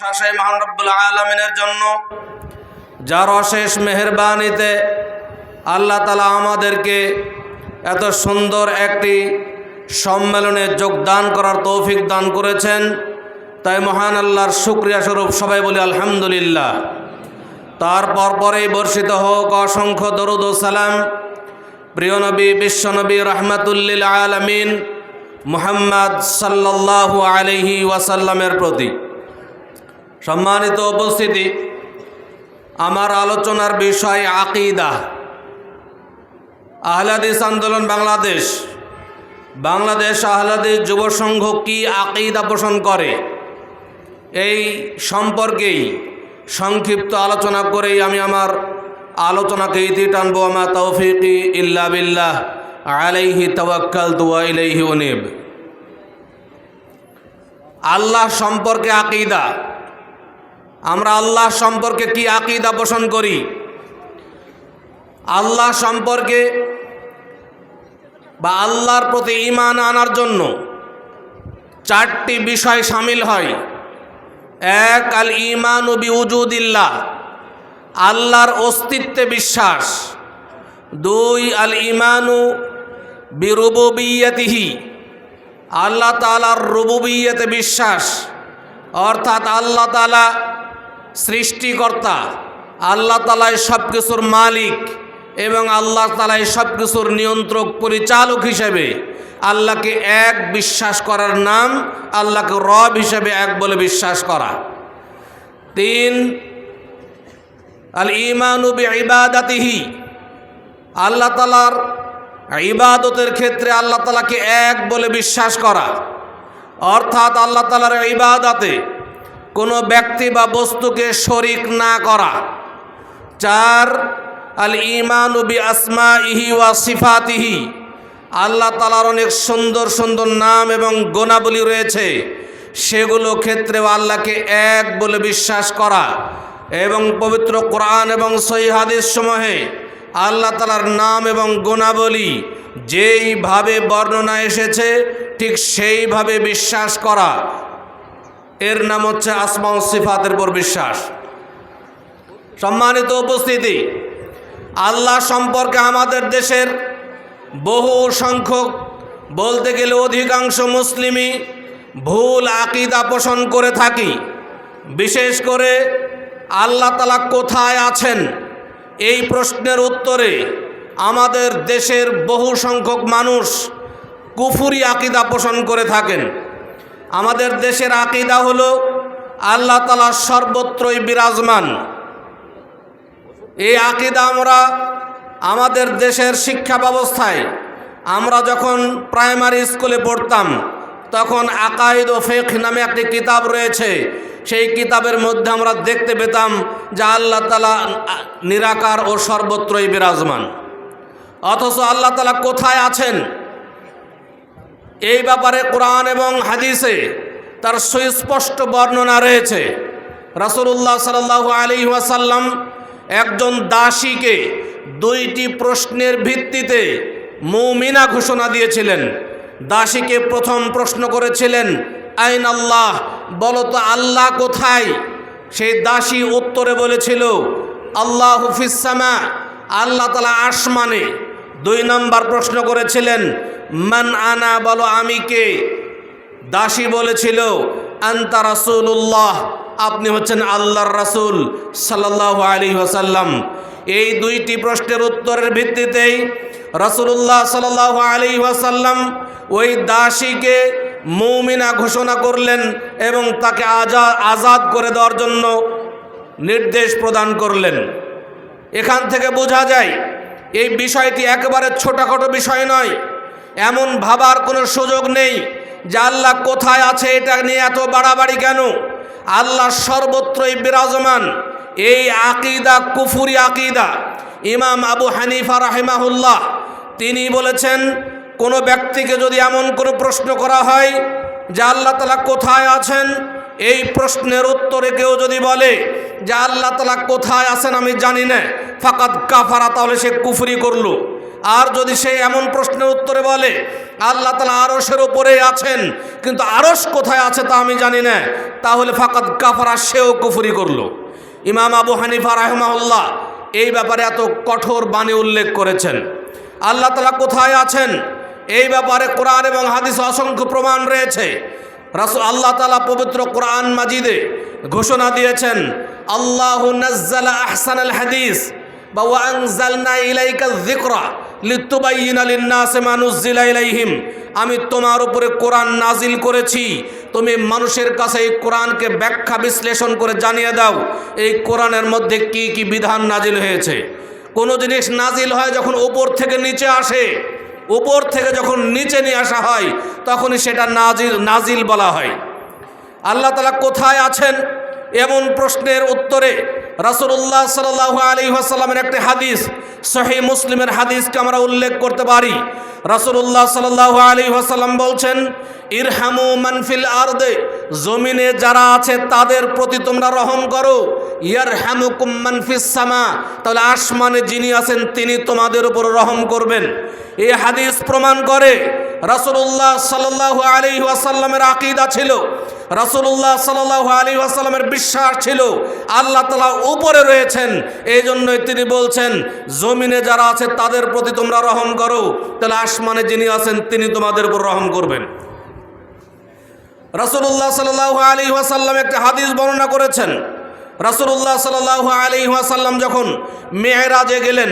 শাসে মহান রব্বুল আলমিনের জন্য যার অশেষ মেহরবানিতে আল্লাহ তালা আমাদেরকে এত সুন্দর একটি সম্মেলনে যোগদান করার তৌফিক দান করেছেন। তাই মহান আল্লাহর শুক্রিয়া স্বরূপ সবাই বলি আলহামদুলিল্লাহ। তারপর পরেই বর্ষিত হোক অসংখ্য দরুদ সালাম। প্রিয় নবী বিশ্বনবী রহমাতুল্লিল আলমিন মুহাম্মদ সাল্লাল্লাহু আলহি ওয়াসাল্লামের প্রতি। সম্মানিত উপস্থিতি, আমার আলোচনার বিষয় আকিদা। আহলাদিস আন্দোলন বাংলাদেশ। বাংলাদেশ আহলাদিস যুব সংঘ কি আকিদা পোষণ করে? এই সম্পর্কেই সংক্ষিপ্ত আলোচনা করেই আমি আমার আলোচনাকে ইতি টানবো। আমার তৌফিকি ইল্লা বিল্লাহ, আলাইহি তওয়াক্কাল তুয়া ইলাইহি উনিব। আল্লাহ সম্পর্কে আকিদা। আমরা আল্লাহ সম্পর্কে কি আকিদা পোষণ করি? আল্লাহ সম্পর্কে বা আল্লাহর প্রতি ইমান আনার জন্য চারটি বিষয় সামিল হয়। এক, আল ইমান ও বিউজুদিল্লাহ, আল্লাহর অস্তিত্বে বিশ্বাস। দুই, আল ইমানু বিরুবিয়তিহি আল্লাহ তালার রুবুবিয়তে বিশ্বাস। অর্থাৎ আল্লাহ তালা সৃষ্টিকর্তা, আল্লাহ তালাই সব কিছুর মালিক এবং আল্লাহ তালাই সব কিছুর নিয়ন্ত্রক পরিচালক হিসেবে আল্লাহকে এক বিশ্বাস করার নাম আল্লাহকে রব হিসেবে এক বলে বিশ্বাস করা। তিন আল ইমানুবি ইবাদাতিহি আল্লাহ তালার ইবাদতের ক্ষেত্রে আল্লাহ তালাকে এক বলে বিশ্বাস করা। অর্থাৎ আল্লাহ তালার ইবাদাতে কোনো ব্যক্তি বা বস্তুকে শরিক না করা। চার, আল ইমানুবি আসমা ইহি ওয়া সিফাতিহি। আল্লাহ তালার অনেক সুন্দর সুন্দর নাম এবং গোনাবলী রয়েছে। সেগুলো ক্ষেত্রেও আল্লাহকে এক বলে বিশ্বাস করা এবং পবিত্র কোরআন এবং সহি সমূহে আল্লাহ তালার নাম এবং গুণাবলী যেইভাবে বর্ণনা এসেছে, ঠিক সেইভাবে বিশ্বাস করা। এর নাম হচ্ছে আসমা সিফাতের উপর বিশ্বাস। সম্মানিত উপস্থিতি, আল্লাহ সম্পর্কে আমাদের দেশের বহু সংখ্যক বলতে গেলে অধিকাংশ মুসলিমই ভুল আকিদা পোষণ করে থাকি। বিশেষ করে আল্লাহ তালা কোথায় আছেন? এই প্রশ্নের উত্তরে আমাদের দেশের বহু সংখ্যক মানুষ কুফুরি আকিদা পোষণ করে থাকেন। আমাদের দেশের আকিদা হলো আল্লাহ তালা সর্বত্রই বিরাজমান। এই আকিদা আমরা আমাদের দেশের শিক্ষা ব্যবস্থায়, আমরা যখন প্রাইমারি স্কুলে পড়তাম, তখন আকাইদ ও ফেক নামে একটি কিতাব রয়েছে। সেই কিতাবের মধ্যে আমরা দেখতে পেতাম যে আল্লাহ তালা নিরাকার ও সর্বত্রই বিরাজমান। অথচ আল্লাহ তালা কোথায় আছেন? এই ব্যাপারে কোরআন এবং হাদিসে তার সুস্পষ্ট বর্ণনা রয়েছে। রাসুল্লাহ সাল্লাহ আলী ওয়াসাল্লাম একজন দাসীকে দুইটি প্রশ্নের ভিত্তিতে মৌমিনা ঘোষণা দিয়েছিলেন। দাসীকে প্রথম প্রশ্ন করেছিলেন, আইন আল্লাহ? বলতো আল্লাহ কোথায়? সেই দাসী উত্তরে বলেছিল, আল্লাহ হুফিসামা আল্লাহ তালা আসমানে। দুই নম্বর প্রশ্ন করেছিলেন মান আনা বলো আমি কে? দাসী বলেছিল, আন্তা রাসুল্লাহ আপনি হচ্ছেন আল্লাহর রাসুল সাল্লাহ আলী ওসাল্লাম এই দুইটি প্রশ্নের উত্তরের ভিত্তিতেই রাসুল্লাহ সাল্লাহ আলী ওয়াসাল্লাম ওই দাসীকে মৌমিনা ঘোষণা করলেন এবং তাকে আজা, আজাদ করে দেওয়ার জন্য নির্দেশ প্রদান করলেন। এখান থেকে বোঝা যায়, এই বিষয়টি একেবারে ছোটোখাটো বিষয় নয়। এমন ভাবার কোনো সুযোগ নেই যে আল্লাহ কোথায় আছে এটা নিয়ে এত বাড়াবাড়ি কেন? আল্লাহ সর্বত্রই বিরাজমান। এই আকিদা কুফুরি আকিদা। ইমাম আবু হানিফা রাহিমাহুল্লাহ, তিনি বলেছেন, কোনো ব্যক্তিকে যদি এমন কোনো প্রশ্ন করা হয় যে আল্লাহ তালা কোথায় আছেন, এই প্রশ্নের উত্তরে কেউ যদি বলে যে আল্লাহ তালা কোথায় আছেন আমি জানি না ফাকাত কাফারা, তাহলে সে কুফরি করল। আর যদি সে এমন প্রশ্নের উত্তরে বলে, আল্লাহ তালা আরসের ওপরে আছেন, কিন্তু আরস কোথায় আছে তা আমি জানি না, তাহলে ফাকাত কাফারা সেও কুফুরি করল। ইমাম আবু হানিফা রাহমাউল্লাহ এই ব্যাপারে এত কঠোর বাণী উল্লেখ করেছেন। আল্লাহ তালা কোথায় আছেন? এই ব্যাপারে কোরআন এবং হাদিস অসংখ্য প্রমাণ রয়েছে। রাসুল আল্লাহ তালা পবিত্র কোরআন মাজিদে ঘোষণা দিয়েছেন, আল্লাহ নাজ্জালা আহসানাল হাদিস, বা ওয়াংজালনা ইলাইকা যিকরা। লিতুবাইয়িনা লিন-নাসি মা নুজ্জিলা ইলাইহিম। আমি তোমার উপরে কোরআন নাজিল করেছি। তুমি মানুষের কাছে এই কোরআনকে ব্যাখ্যা বিশ্লেষণ করে জানিয়ে দাও। এই কোরআনের মধ্যে কি কি বিধান নাজিল হয়েছে? কোনো জিনিস নাজিল হয় যখন উপর থেকে নিচে আসে। উপর থেকে যখন নিচে নিয়ে আসা হয়, তখনই সেটা নাজিল নাজিল বলা হয়। আল্লাহ তালা কোথায় আছেন? এমন প্রশ্নের উত্তরে রাসুল্লাহ সাল আলী আসাল্লামের একটি হাদিস সহি মুসলিমের হাদিসকে আমরা উল্লেখ করতে পারি। রাসুল্লাহ সাল আলী আসাল্লাম বলছেন, ইরহামু মানফিল আর্দে, জমিনে যারা আছে তাদের প্রতি তোমরা রহম করো। ইয়ার হ্যামুকুম মানফিস সামা, তাহলে আসমানে যিনি আছেন তিনি তোমাদের উপর রহম করবেন। এই হাদিস প্রমাণ করে রাসুল্লাহ সাল্লাহ আলী ওয়াসাল্লামের আকিদা ছিল। রাসুল্লাহ সাল্লাহ আলী ওয়াসাল্লামের বিশ্বাস ছিল, আল্লাহ তালা উপরে রয়েছেন। এই জন্যই তিনি বলছেন জমিনে যারা আছে, তাদের প্রতি তোমরা রহম করো। তাহলে আসমানে যিনি আছেন, তিনি তোমাদের উপর রহম করবেন। রাসুল্লাহ সাল্লাহ আলী ওয়াসাল্লাম একটি হাদিস বর্ণনা করেছেন। রাসুল্লাহ সাল্লাহ আলী ওয়াসাল্লাম যখন মেয়েরাজে গেলেন,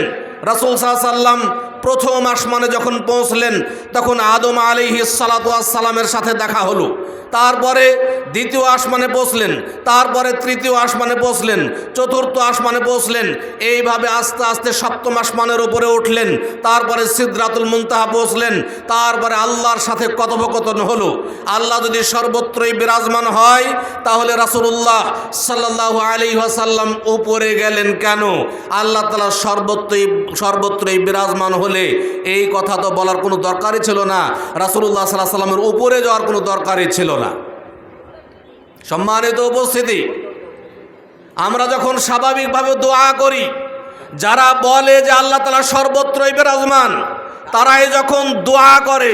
রাসুল সাল্লাম প্রথম আসমানে যখন পৌঁছলেন, তখন আদম আলিহি সালাতামের সাথে দেখা হলো। তারপরে দ্বিতীয় আসমানে পৌঁছলেন তারপরে তৃতীয় আসমানে পৌঁছলেন চতুর্থ আসমানে পৌঁছলেন এইভাবে আস্তে আস্তে সপ্তম আসমানের উপরে উঠলেন, তারপরে সিদ্ধাতুল মুনতাহা পৌঁছলেন তারপরে আল্লাহর সাথে কথোপকথন হলো। আল্লাহ যদি সর্বত্রই বিরাজমান হয়, তাহলে রাসুল্লাহ সাল্লাহ আলী আসাল্লাম উপরে গেলেন কেন? আল্লাহ তালা সর্বত্রই সর্বত্রই বিরাজমান হলে এই কথা তো বলার কোনো দরকারই ছিল না। রাসুল্লাহ সাল্লাহ সাল্লামের উপরে যাওয়ার কোনো দরকারই ছিল সম্মানিত উপস্থিতি, আমরা যখন স্বাভাবিকভাবে দোয়া করি, যারা বলে যে আল্লাহ তালা সর্বত্রই বিরাজমান, তারাই যখন দোয়া করে,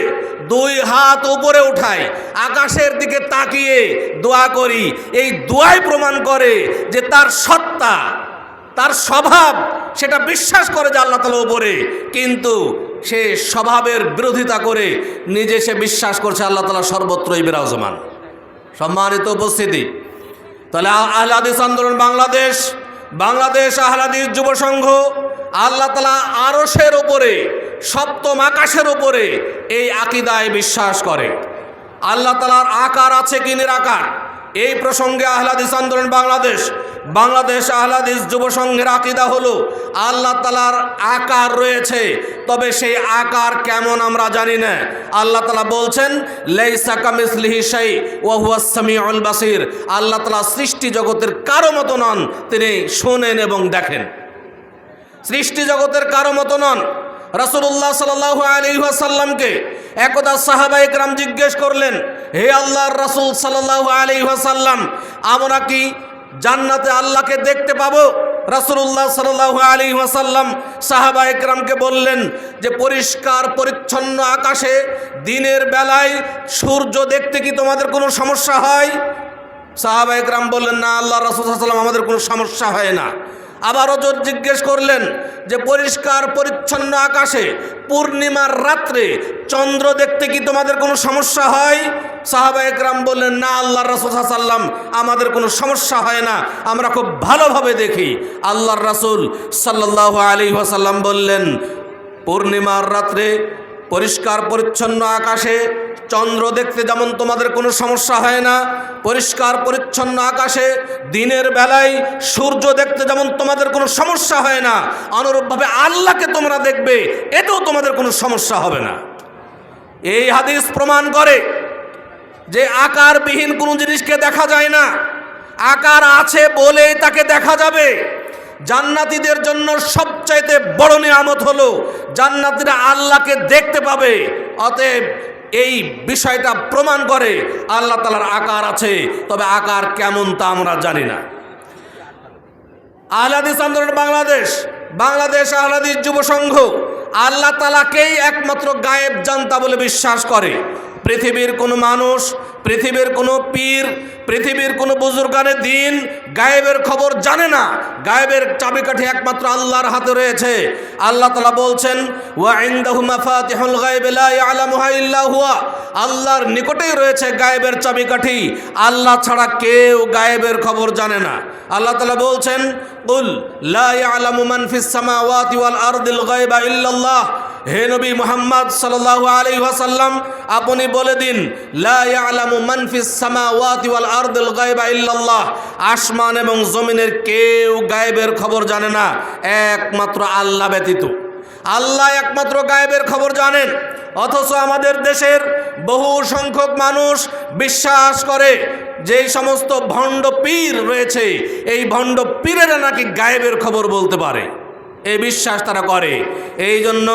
দুই হাত উপরে উঠায়, আকাশের দিকে তাকিয়ে দোয়া করি, এই দোয়াই প্রমাণ করে যে তার সত্তা, তার স্বভাব, সেটা বিশ্বাস করে যে আল্লাহ তালা উপরে, কিন্তু সে স্বভাবের বিরোধিতা করে নিজে সে বিশ্বাস করছে আল্লাহ তালা সর্বত্রই বিরাজমান। সম্মানিত উপস্থিতি। তাহলে আহলাদিস আন্দোলন বাংলাদেশ বাংলাদেশ আহলাদিস যুব সংঘ, আল্লাহ তালা আরসের ওপরে সপ্তম আকাশের ওপরে এই আকিদায় বিশ্বাস করে। আল্লাহ তালার আকার আছে কি নিরাকার? এই প্রসঙ্গে আহলাদিস আন্দোলন বাংলাদেশ বাংলাদেশ আহলাদিস যুব সংঘের আকিদা হলো আল্লাহ তালার আকার রয়েছে, তবে সেই আকার কেমন আমরা জানি না। আল্লাহ তালা বলছেন বাসির। আল্লাহ তালা সৃষ্টি জগতের কারও মতো নন, তিনি শোনেন এবং দেখেন। সৃষ্টি জগতের কারও মতো নন। রাসুল্লাহ সাল্লাহ আলী সাল্লামকে একদা সাহাবা একরাম জিজ্ঞেস করলেন হে আল্লাহর রাসুল সাল্লাহ আলী সাল্লাম আমরা কি জান্নাতে আল্লাহকে দেখতে পাবো? রাসুল্লাহ সাল্লাহ আলী ওয়াসাল্লাম সাহাবা একরামকে বললেন যে, পরিষ্কার পরিচ্ছন্ন আকাশে দিনের বেলায় সূর্য দেখতে কি তোমাদের কোনো সমস্যা হয়? সাহাবা একরাম বললেন, না আল্লাহ রাসুল সাল্লাম আমাদের কোনো সমস্যা হয় না। আবারও জোর জিজ্ঞেস করলেন যে পরিষ্কার পরিচ্ছন্ন আকাশে পূর্ণিমার রাত্রে চন্দ্র দেখতে কি তোমাদের কোনো সমস্যা হয়? সাহাবা একরাম বললেন, না আল্লাহ রাসুল সাল্লাম আমাদের কোনো সমস্যা হয় না। আমরা খুব ভালোভাবে দেখি। আল্লাহর রাসুল সাল্লাহ আলী ওয়াসাল্লাম বললেন, পূর্ণিমার রাত্রে পরিষ্কার পরিচ্ছন্ন আকাশে চন্দ্র দেখতে যেমন তোমাদের কোনো সমস্যা হয় না, পরিষ্কার পরিচ্ছন্ন আকাশে, দিনের বেলায় সূর্য দেখতে যেমন তোমাদের কোনো সমস্যা হয় না, অনুরূপভাবে আল্লাহকে তোমরা দেখবে, এতেও তোমাদের কোনো সমস্যা হবে না। এই হাদিস প্রমাণ করে যে আকারবিহীন কোনো জিনিসকে দেখা যায় না। আকার আছে বলেই তাকে দেখা যাবে। জান্নাতীদের জন্য সবচাইতে বড় নিয়ামত হলো, জান্নাতীরা আল্লাহকে দেখতে পাবে, অতএব এই বিষয়টা প্রমাণ করে আল্লাহ তালার আকার আছে, তবে আকার কেমন তা আমরা জানি না। আহলাদিস আন্দোলন বাংলাদেশ বাংলাদেশ আহলাদিস যুব সংঘ, আল্লাহ তালাকেই একমাত্র গায়েব জানতা বলে বিশ্বাস করে। পৃথিবীর কোনো মানুষ, পৃথিবীর কোনো পীর পৃথিবীর কোনো বুজুর্গানের দিন গায়েবের খবর জানে না। গায়েবের চাবিকাঠি একমাত্র আল্লাহর হাতে রয়েছে। আল্লাহ তালা বলছেন আল্লাহর নিকটেই রয়েছে গায়েবের চাবিকাঠি। আল্লাহ ছাড়া কেউ গায়েবের খবর জানে না। আল্লাহ তালা বলছেন, কুল লা ইয়ালামু মান ফিস সামাওয়াতি ওয়াল ইল্লাল্লাহ। হে নবী মুহাম্মদ সাল্লাল্লাহু আলাইহি ওয়াসাল্লাম, আপনি বলে দিন, লা ইয়ালামু মান ফিস সামাওয়াতি ওয়াল আরদিল গায়বা ইল্লাল্লাহ। আসমান এবং জমিনের কেউ গায়েবের খবর জানে না, একমাত্র আল্লাহ ব্যতীত। আল্লাহ একমাত্র গায়েবের খবর জানেন, অথচ আমাদের দেশের বহু সংখ্যক মানুষ বিশ্বাস করে যেই সমস্ত ভণ্ড পীর রয়েছে, এই ভণ্ড পীরেরা নাকি গায়েবের খবর বলতে পারে। এই বিশ্বাস তারা করে। এই জন্য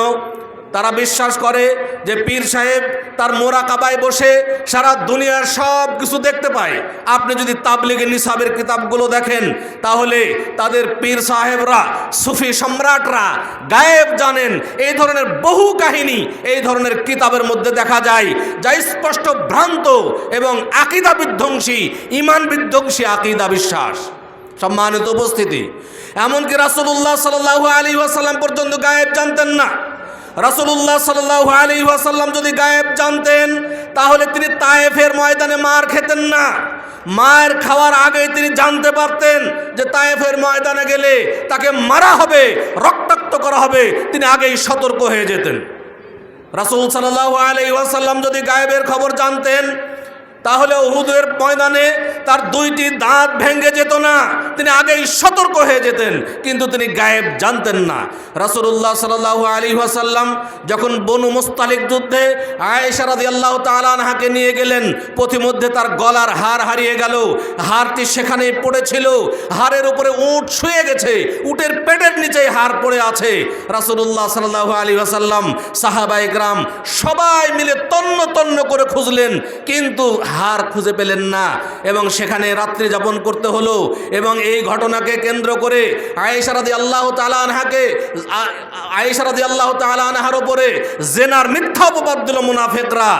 তারা বিশ্বাস করে যে পীর সাহেব তার মোরা কাবায় বসে সারা দুনিয়ার সব কিছু দেখতে পায়। আপনি যদি তাবলিগে নিসাবের কিতাবগুলো দেখেন, তাহলে তাদের পীর সাহেবরা, সুফি সম্রাটরা গায়েব জানেন, এই ধরনের বহু কাহিনী এই ধরনের কিতাবের মধ্যে দেখা যায়, যা স্পষ্ট ভ্রান্ত এবং আকিদা বিধ্বংসী, ইমান বিধ্বংসী আকিদা বিশ্বাস। সম্মানিত উপস্থিতি, এমনকি রাসুল্লাহ সাল্লাহ আলী ওয়াসাল্লাম পর্যন্ত গায়েব জানতেন না। রাসুল্লাহ সাল্লাহ আলী ওয়াসাল্লাম যদি গায়েব জানতেন, তাহলে তিনি তায়েফের ময়দানে মার খেতেন না। মায়ের খাওয়ার আগে তিনি জানতে পারতেন যে তায়েফের ময়দানে গেলে তাকে মারা হবে, রক্তাক্ত করা হবে, তিনি আগেই সতর্ক হয়ে যেতেন। রাসুল সাল্লাহ আলী ওয়াসাল্লাম যদি গায়েবের খবর জানতেন তাহলে উহুদের ময়দানে তার দুইটি দাঁত ভেঙে যেত না। তিনি আগেই সতর্ক হয়ে যেতেন, কিন্তু তিনি গায়েব জানতেন না। রাসুল্লাহ সাল্লাহ আলী ওয়াসাল্লাম যখন বনু মুস্তালিক যুদ্ধে আয়েশারাদি আল্লাহ তালানহাকে নিয়ে গেলেন, পথিমধ্যে তার গলার হার হারিয়ে গেল। হারটি সেখানে পড়েছিল। হারের উপরে উট শুয়ে গেছে। উটের পেটের নিচে হার পড়ে আছে। রাসুল্লাহ সাল্লাহ আলী ওয়াসাল্লাম সাহাবাই গ্রাম সবাই মিলে তন্ন তন্ন করে খুঁজলেন, কিন্তু হার খুঁজে পেলেন না। এবং সেখানে রাত্রি যাপন করতে হলো। এবং এই ঘটনাকে কেন্দ্র করে আয়েশারাদি আল্লাহ তালানহাকে আয়েশারাদি আল্লাহ তালানহার ওপরে জেনার মিথ্যা অপবাদ দিল মুনাফেকরা।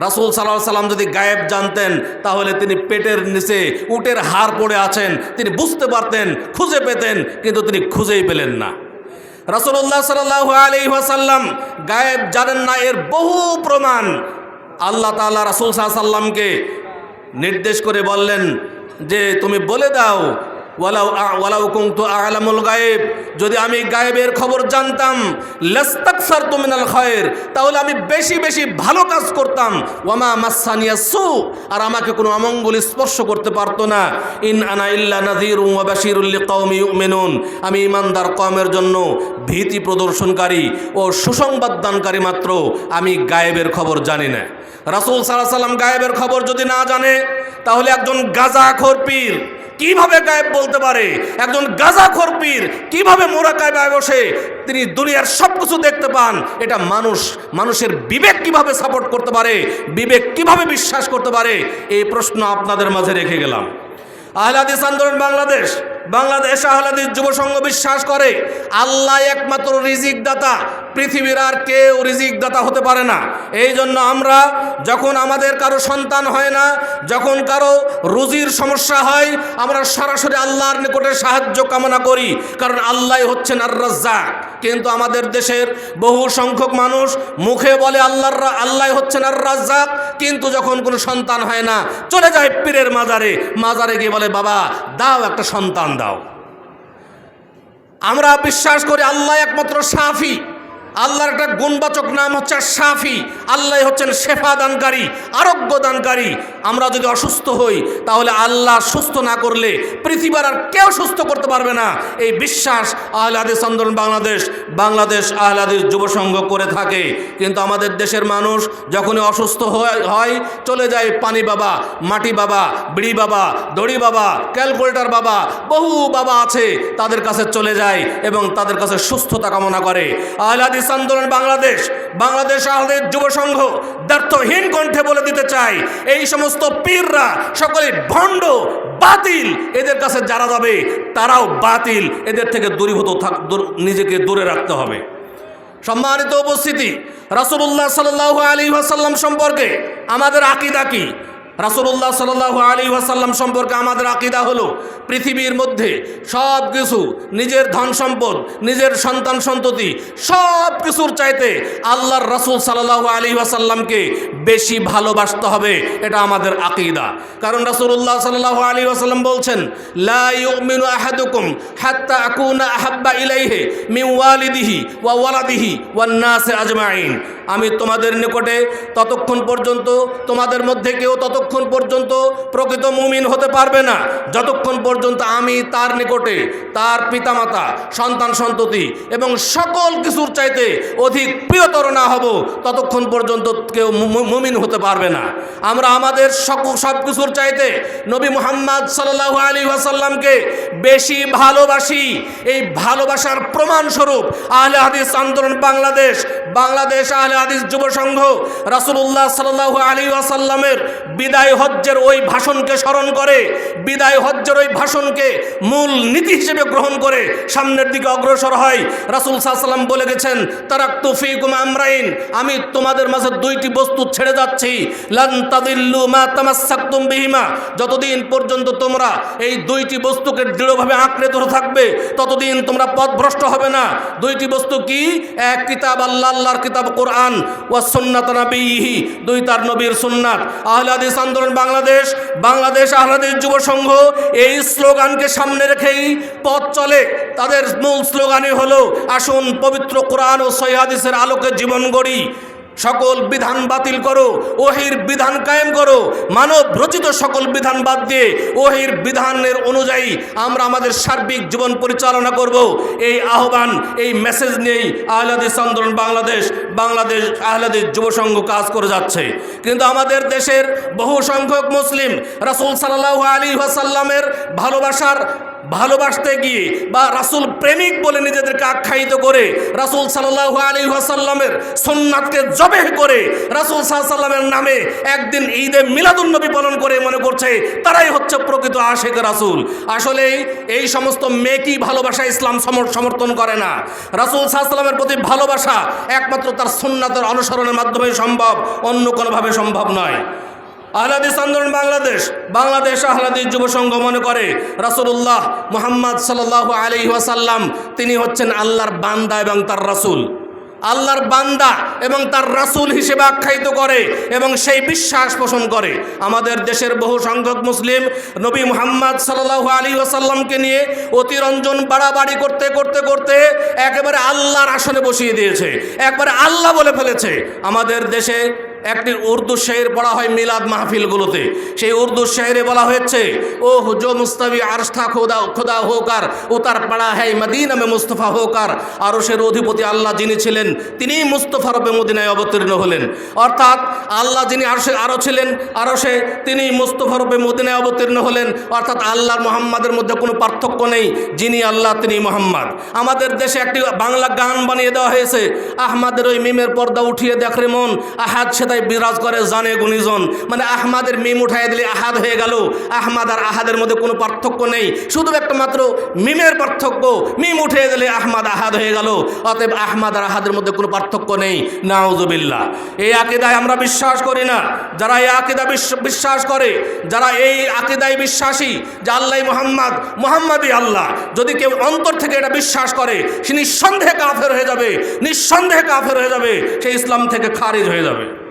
রাসুল সাল্লাহ সাল্লাম যদি গায়েব জানতেন, তাহলে তিনি পেটের নিচে উটের হার পড়ে আছেন। তিনি বুঝতে পারতেন, খুঁজে পেতেন, কিন্তু তিনি খুঁজেই পেলেন না। রাসুল্লাহ সাল্লাহ আলি ওয়াসাল্লাম গায়েব জানেন না, এর বহু প্রমাণ। আল্লাহ তাল্লাহ রাসুল সাল্লামকে নির্দেশ করে বললেন যে তুমি বলে দাও ওয়ালাউ ওয়ালাউ কুংতু আলামুল গায়েব। যদি আমি গায়েবের খবর জানতাম লাস্তাকসার তুমিনাল খয়ের, তাহলে আমি বেশি বেশি ভালো কাজ করতাম। ওয়ামা মাসানিয়া সু, আর আমাকে কোনো অমঙ্গল স্পর্শ করতে পারতো না। ইন আনা ইল্লা নাযীরু ওয়া বাশীরুল লিকাউমি ইউমিনুন। আমি ইমানদার কওমের জন্য ভীতি প্রদর্শনকারী ও সুসংবাদ দানকারী মাত্র। আমি গায়েবের খবর জানি না। রাসূল সাল্লাল্লাহু সাল্লাম গায়েবের খবর যদি না জানে, তাহলে একজন গাজাখোর পীর কীভাবে গায়েব বলতে পারে? একজন গাজা খরপির কীভাবে মোরাকায় বসে তিনি দুনিয়ার সব কিছু দেখতে পান? এটা মানুষ, মানুষের বিবেক কীভাবে সাপোর্ট করতে পারে? বিবেক কীভাবে বিশ্বাস করতে পারে? এই প্রশ্ন আপনাদের মাঝে রেখে গেলাম। আহলাদিস আন্দোলন বাংলাদেশ বাংলাদেশ আহলাদিস যুব সংঘ বিশ্বাস করে, আল্লাহ একমাত্র রিজিক দাতা। পৃথিবীর আর কেউ রিজিক দাতা হতে পারে না। এই জন্য আমরা যখন আমাদের কারও সন্তান হয় না, যখন কারও রুজির সমস্যা হয়, আমরা সরাসরি আল্লাহর নিকটে সাহায্য কামনা করি, কারণ আল্লাহ হচ্ছেন আর রাজ্জাক কিন্তু আমাদের দেশের বহু সংখ্যক মানুষ মুখে বলে আল্লাহর আল্লাহ হচ্ছেন আর রাজ্জাক কিন্তু যখন কোনো সন্তান হয় না, চলে যায় পীরের মাজারে। মাজারে গিয়ে বলে, বাবা, দাও একটা সন্তান দাও। আমরা বিশ্বাস করি আল্লাহ একমাত্র সাফি। আল্লাহর একটা গুণবাচক নাম হচ্ছে সাফি আল্লাহ হচ্ছেন শেফা দানকারী আরোগ্য দানকারী আমরা যদি অসুস্থ হই, তাহলে আল্লাহ সুস্থ না করলে পৃথিবীর আর কেউ সুস্থ করতে পারবে না। এই বিশ্বাস আহলাদিস আন্দোলন বাংলাদেশ বাংলাদেশ আহলাদিস যুব সংঘ করে থাকে। কিন্তু আমাদের দেশের মানুষ যখনই অসুস্থ হয়- হয়, চলে যায় পানি বাবা, মাটি বাবা, বিড়ি বাবা, দড়ি বাবা, ক্যালকুলেটর বাবা, বহু বাবা আছে, তাদের কাছে চলে যায় এবং তাদের কাছে সুস্থতা কামনা করে। আহলাদিস আন্দোলন বাংলাদেশ বাংলাদেশ আহলাদিস যুব সংঘ ব্যর্থহীন কণ্ঠে বলে দিতে চাই, এই সমস্ত পীররা সকলে ভণ্ড, বাতিল। এদের কাছে যারা যাবে, তারাও বাতিল। এদের থেকে দূরীভূত থাক নিজেকে দূরে রাখতে হবে। সম্মানিত উপস্থিতি, রাসূলুল্লাহ সাল্লাল্লাহু আলী ওয়াসাল্লাম সম্পর্কে আমাদের আকীদা কি? রাসূলুল্লাহ সাল্লাল্লাহু আলী ওয়াসাল্লাম সম্পর্কে আমাদের আকিদা হলো, পৃথিবীর মধ্যে সব কিছু নিজের ধন সম্পদ, নিজের সন্তান সন্ততি সব কিছুর চাইতে আল্লাহর রাসূল সাল্লাল্লাহু আলাইহি ওয়াসাল্লামকে বেশি ভালোবাসতে হবে, এটা আমাদের আকিদা। কারণ রাসূলুল্লাহ সাল্লাল্লাহু আলাইহি ওয়াসাল্লাম বলছেন, লা ইউমিনু আহাদুকুম হাত্তা আকুনা আহাব্বা ইলাইহি মিন ওয়ালিদিহি ওয়া ওয়ালাদিহি ওয়ান নাসি আজমাইন। আমি তোমাদের নিকটে ততক্ষণ পর্যন্ত, তোমাদের মধ্যে কেউ ততক্ষণ পর্যন্ত প্রকৃত মুমিন হতে পারবে না। যতক্ষণ পর্যন্ত আমি তার নিকটে, তার পিতামাতা, সন্তান সন্ততি এবং সকল কিছুর চাইতে অধিক প্রিয়তর না হব, ততক্ষণ পর্যন্ত কেউ মুমিন হতে পারবে না। আমরা আমাদের সব সব কিছুর চাইতে নবী মুহাম্মদ সাল্লাহ আলী ওয়াসাল্লামকে বেশি ভালোবাসি। এই ভালোবাসার প্রমাণস্বরূপ আহলে হাদিস আন্দোলন বাংলাদেশ বাংলাদেশ আহলে হাদিস যুব সংঘ রাসূলুল্লাহ সাল্লাহ আলী ওয়াসাল্লামের বিদায় হজ্জের ওই ভাষণকে স্মরণ করে, বিদায় হজ্জের ওই ভাষণকে মূল নীতি হিসেবে গ্রহণ করে সামনের দিকে অগ্রসর হয়। রাসূল সাল্লাম বলে গেছেন তারাক তুফিকুম আমরাইন, আমি তোমাদের মাঝে দুইটি বস্তু ছেড়ে যাচ্ছি। লান তাদিল্লু মা তামাসসাকতুম বিহিমা, যতদিন পর্যন্ত তোমরা এই দুইটি বস্তুকে দৃঢ়ভাবে আঁকড়ে ধরে থাকবে, ততদিন তোমরা পথভ্রষ্ট হবে না। দুইটি বস্তু কি? এক কিতাব আল্লাহ, আল্লাহর কিতাব কোরআন। ওয়া সুন্নাত নাবিহি, দুই তার নবীর সুন্নাত। আহলে হাদিস আন্দোলন বাংলাদেশ বাংলাদেশ আহলে হাদিস যুব সংঘ এই স্লোগানকে সামনে রেখেই পথ চলে। তাদের মূল স্লোগানই হলো, আসুন পবিত্র কোরআন ও সৈহাদিসের হাদিসের আলোকে জীবন গড়ি। সকল বিধান বাতিল করো, ওহির বিধান কায়েম করো। মানব রচিত সকল বিধান বাদ দিয়ে ওহির বিধানের অনুযায়ী আমরা আমাদের সার্বিক জীবন পরিচালনা করব। এই আহ্বান, এই মেসেজ নিয়েই আহলাদিস আন্দোলন বাংলাদেশ বাংলাদেশ আহলাদিস যুব সংঘ কাজ করে যাচ্ছে। কিন্তু আমাদের দেশের বহু সংখ্যক মুসলিম রাসূল সাল্লাল্লাহু আলী ওয়াসাল্লামের ভালোবাসার ভালোবাসতে গিয়ে বা রাসূল প্রেমিক বলে নিজেদেরকে আখ্যায়িত করে রাসূল সাল্লাল্লাহু আলী ওয়াসাল্লামের সুন্নাতকে জবেহ করে রাসূল সাল্লাল্লামের নামে একদিন ঈদে মিলাদুন নবী পালন করে মনে করছে, তারাই হচ্ছে প্রকৃত আশেক রাসূল। আসলে এই সমস্ত মেয়েকেই ভালোবাসা ইসলাম সমর- সমর্থন করে না। রাসূল সাল্লামের প্রতি ভালোবাসা একমাত্র তার সুন্নাতের অনুসরণের মাধ্যমে সম্ভব, অন্য কোনোভাবে সম্ভব নয়। আহলাদিস আন্দোলন বাংলাদেশ বাংলাদেশ আহলাদিস যুব সংঘ মনে করে রাসূলুল্লাহ মোহাম্মদ সাল্লাল্লাহু আলাইহি ওয়াসাল্লাম, তিনি হচ্ছেন আল্লাহর বান্দা এবং তার রাসূল। আল্লাহর বান্দা এবং তার রাসূল হিসেবে আখ্যায়িত করে এবং সেই বিশ্বাস পোষণ করে। আমাদের দেশের বহু সংখ্যক মুসলিম নবী মুহাম্মদ সাল্লাল্লাহু আলী ওয়াসাল্লামকে নিয়ে অতিরঞ্জন বাড়াবাড়ি করতে করতে করতে একেবারে আল্লাহর আসনে বসিয়ে দিয়েছে। একবারে আল্লাহ বলে ফেলেছে, আমাদের দেশে একটি উর্দু শের পড়া হয় মিলাদ মাহফিলগুলোতে। সেই উর্দু শেরে বলা হয়েছে ও জো মুস্তাবি আরস্থা খোদা খোদা হোকার তার পাড়া হ্যাঁ মদিনা মুস্তফা হোকার। আরশের অধিপতি আল্লাহ যিনি ছিলেন, তিনিই মুস্তফা রবে মদিনায় অবতীর্ণ হলেন। অর্থাৎ আল্লাহ যিনি আরশে আরও ছিলেন আরশে তিনি মুস্তফা রবে মদিনায় অবতীর্ণ হলেন। অর্থাৎ আল্লাহর মোহাম্মদের মধ্যে কোনো পার্থক্য নেই, যিনি আল্লাহ, তিনি মোহাম্মদ। আমাদের দেশে একটি বাংলা গান বানিয়ে দেওয়া হয়েছে, আহমাদের ওই মিমের পর্দা উঠিয়ে দেখ রে মন, আহাদ সেটাই বিরাজ করে জানে গুণীজন। মানে আহমাদের মিম উঠাই দিলে আহাদ হয়ে গেল। আহমাদ আর আহাদের মধ্যে কোনো পার্থক্য নেই। শুধু একটা মাত্র মিমের পার্থক্য। মিম উঠিয়ে দিলে আহমাদ আহাদ হয়ে গেল। অতএব আহমাদ আর আহাদের মধ্যে কোনো পার্থক্য নেই। নাউজুবিল্লাহ। এই আকিদায় আমরা বিশ্বাস করি না। যারা এই আকিদা বিশ্বাস করে, যারা এই আকিদায় বিশ্বাসী যে আল্লাহ মোহাম্মদ, মোহাম্মদই আল্লাহ। যদি কেউ অন্তর থেকে এটা বিশ্বাস করে, সে নিঃসন্দেহে কাফের হয়ে যাবে। নিঃসন্দেহে কাফের হয়ে যাবে। সে ইসলাম থেকে খারিজ হয়ে যাবে।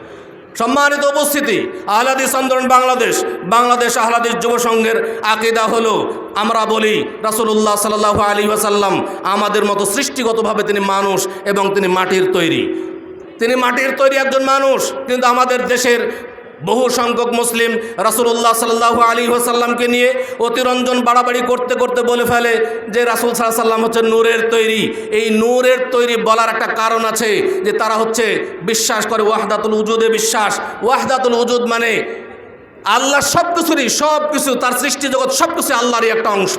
সম্মানিত উপস্থিতি, আহলাদিস আন্দোলন বাংলাদেশ বাংলাদেশ আহলাদিস যুব সংঘের আকিদা হলো, আমরা বলি রাসুলুল্লাহ সাল্লাহ আলী ওয়াসাল্লাম আমাদের মতো সৃষ্টিগতভাবে তিনি মানুষ এবং তিনি মাটির তৈরি। তিনি মাটির তৈরি একজন মানুষ, কিন্তু আমাদের দেশের বহু সংখ্যক মুসলিম রাসূলুল্লাহ সাল্লাল্লাহু আলী ওয়াসাল্লামকে নিয়ে অতিরঞ্জন বাড়াবাড়ি করতে করতে বলে ফেলে যে রাসূল সাল্লাল্লাহু সাল্লাম হচ্ছে নূরের তৈরি। এই নূরের তৈরি বলার একটা কারণ আছে যে তারা হচ্ছে বিশ্বাস করে ওয়াহদাতুল উজুদে বিশ্বাস। ওয়াহদাতুল উজুদ মানে আল্লাহ সব কিছুরই সব কিছু তার সৃষ্টি জগৎ সব কিছু আল্লাহরই একটা অংশ।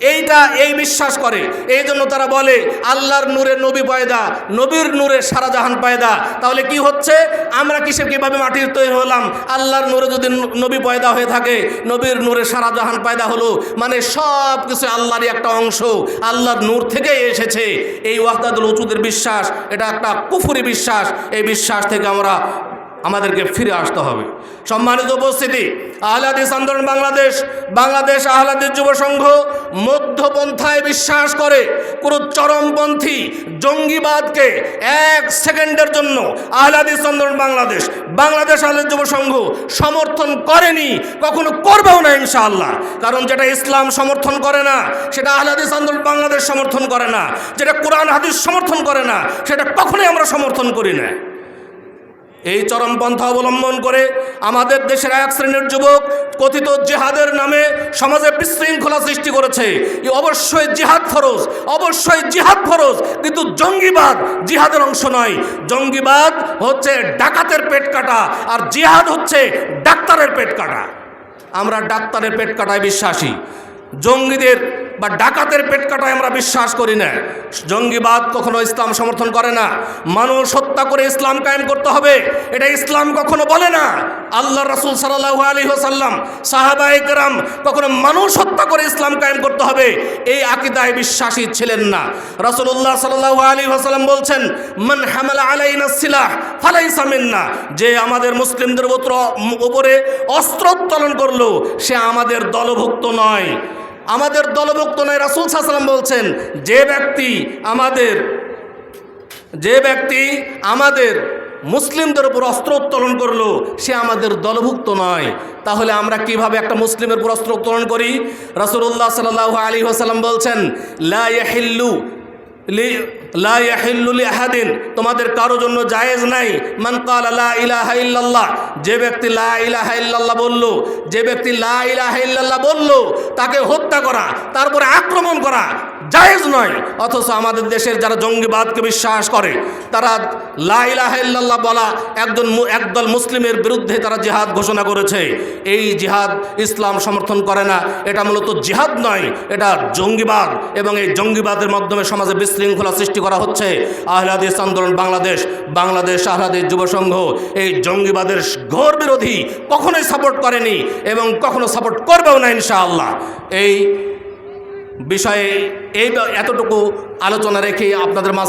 এইটা এই বিশ্বাস করে। এই জন্য তারা বলে, আল্লাহর নূরে নবী পয়দা, নবীর নূরে সারা জাহান পায়দা। তাহলে কি হচ্ছে? আমরা কিসে কীভাবে মাটির তৈরি হলাম? আল্লাহর নূরে যদি নবী পয়দা হয়ে থাকে, নবীর নূরে সারা জাহান পায়দা হলো মানে সব কিছু আল্লাহরই একটা অংশ। আল্লাহর নূর থেকে এসেছে। এই ওয়াহদাদুল উচুদের বিশ্বাস, এটা একটা কুফুরি বিশ্বাস। এই বিশ্বাস থেকে আমরা আমাদেরকে ফিরে আসতে হবে। সম্মানিত উপস্থিতি, আহলাদিস আন্দোলন বাংলাদেশ বাংলাদেশ আহলাদিস যুব সংঘ মধ্যপন্থায় বিশ্বাস করে কোনো চরমপন্থী জঙ্গিবাদকে এক সেকেন্ডের জন্য আহলাদিস আন্দোলন বাংলাদেশ বাংলাদেশ আহলাদ যুব সংঘ সমর্থন করেনি, কখনো করবেও না ইনশাআল্লাহ। কারণ যেটা ইসলাম সমর্থন করে না, সেটা আহলাদিস আন্দোলন বাংলাদেশ সমর্থন করে না, যেটা কোরআন হাদিস সমর্থন করে না, সেটা কখনোই আমরা সমর্থন করি না। এই চরমপন্থা অবলম্বন করে আমাদের দেশের এক শ্রেণির যুবক কথিত জেহাদের নামে সমাজে বিশৃঙ্খলা সৃষ্টি করেছে। অবশ্যই জিহাদ ফরজ, অবশ্যই জিহাদ ফরজ, কিন্তু জঙ্গিবাদ জিহাদের অংশ নয়। জঙ্গিবাদ হচ্ছে ডাকাতের পেট কাটা, আর জিহাদ হচ্ছে ডাক্তারের পেট কাটা। আমরা ডাক্তারের পেট কাটায় বিশ্বাসী। জঙ্গিদের বা ডাকাতের পেট কাটায় আমরা বিশ্বাস করি না। জঙ্গিবাদ কখনো ইসলাম সমর্থন করে না। মানুষ হত্যা করে ইসলাম কায়েম করতে হবে। এটা ইসলাম কখনো বলে না। আল্লাহ রসুল সাল্লাহ আলী হোসাল্লাম সাহাবা একরাম কখনো মানুষ হত্যা করে ইসলাম কায়েম করতে হবে। এই আকিদায় বিশ্বাসী ছিলেন না। রসুল্লাহ সাল্লাহ আলী হোসাল্লাম বলছেন, মান হামালা আলাইনা সিলাহ, ফালাইসা মিন্না। যে আমাদের মুসলিমদের উপরে অস্ত্র উত্তোলন করল, সে আমাদের দলভুক্ত নয়। আমাদের দলভুক্ত নয়, রাসুল সাহসালাম বলছেন, যে ব্যক্তি আমাদের, যে ব্যক্তি আমাদের মুসলিমদের উপর অস্ত্র উত্তোলন করল, সে আমাদের দলভুক্ত নয়। তাহলে আমরা কীভাবে একটা মুসলিমের উপর অস্ত্র উত্তোলন করি? রাসুল্লাহ সাল আলী হাসালাম বলছেন, লা তোমাদের কারও জন্য জায়েজ নাই। মান লা ইলাহা যে ব্যক্তি লা বলল, যে ব্যক্তি লা বলল, তাকে হত্যা করা তারপরে আক্রমণ করা জায়েজ নয়। অথচ আমাদের দেশের যারা জঙ্গিবাদকে বিশ্বাস করে, তারা লা ইলাহা ইল্লাল্লাহ বলা একজন একদল মুসলিমের বিরুদ্ধে তারা জিহাদ ঘোষণা করেছে। এই জিহাদ ইসলাম সমর্থন করে না। এটা মূলত জিহাদ নয়, এটা জঙ্গিবাদ এবং এই জঙ্গিবাদের মাধ্যমে সমাজে বিশৃঙ্খলা সৃষ্টি করা হচ্ছে। আহলাদিস আন্দোলন বাংলাদেশ বাংলাদেশ আহলাদিস যুব সংঘ, এই জঙ্গিবাদের ঘোর বিরোধী কখনোই সাপোর্ট করেনি এবং কখনো সাপোর্ট করবেও না ইনশাআল্লাহ। এই বিষয়ে এই এতটুকু আলোচনা রেখে আপনাদের মাঝ